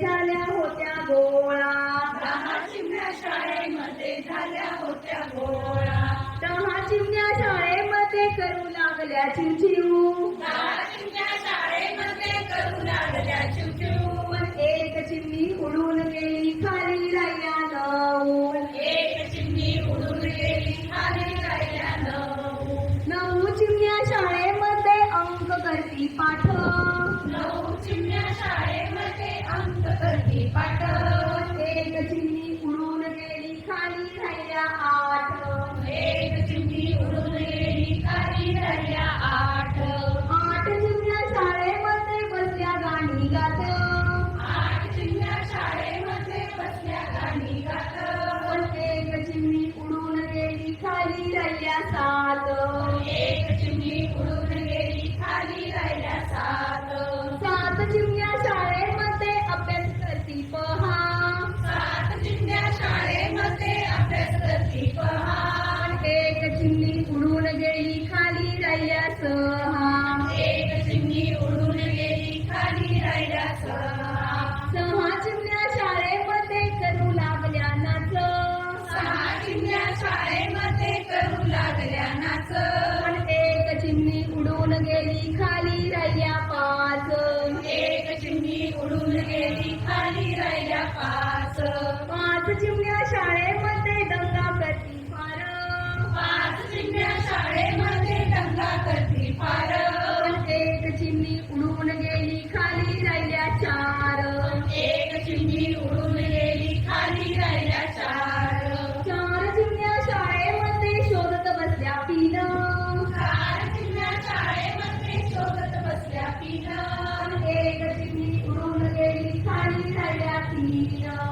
झाल्या होत्या गोळा. दहा चिमण्या शाळेमध्ये झाल्या होत्या गोळा. दहा चिमण्या शाळेमध्ये करू लागल्या चिवचिव. दहा चिमण्या शाळेमध्ये करू लागल्या चिवचिव. एक चिमणी उडून गेली खाली राहिल्या नऊ. एक चिमणी उडून गेली खाली राहिल्या नऊ. नऊ चिमण्या शाळेमध्ये अंक करती पाठ. नऊ चिमण्या अंक करती पाठ एक चिमणी उडून गेली खाली राहिल्या आठ. एक चिमणी उडून गेली खाली राहिल्या आठ. आठ चिमण्या शाळेमध्ये बसल्या गाणी गात खाली राहिल्या पाच. एक चिमणी उडून गेली खाली राहिल्या पाच. पाच चिमण्या शाळेत Krishna.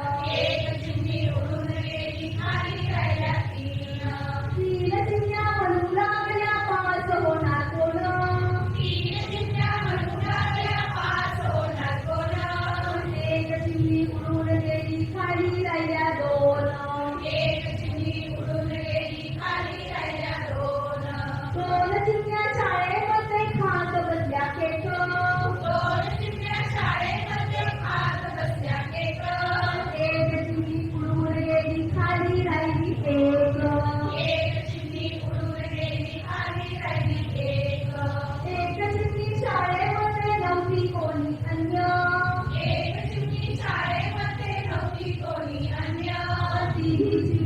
Thank you.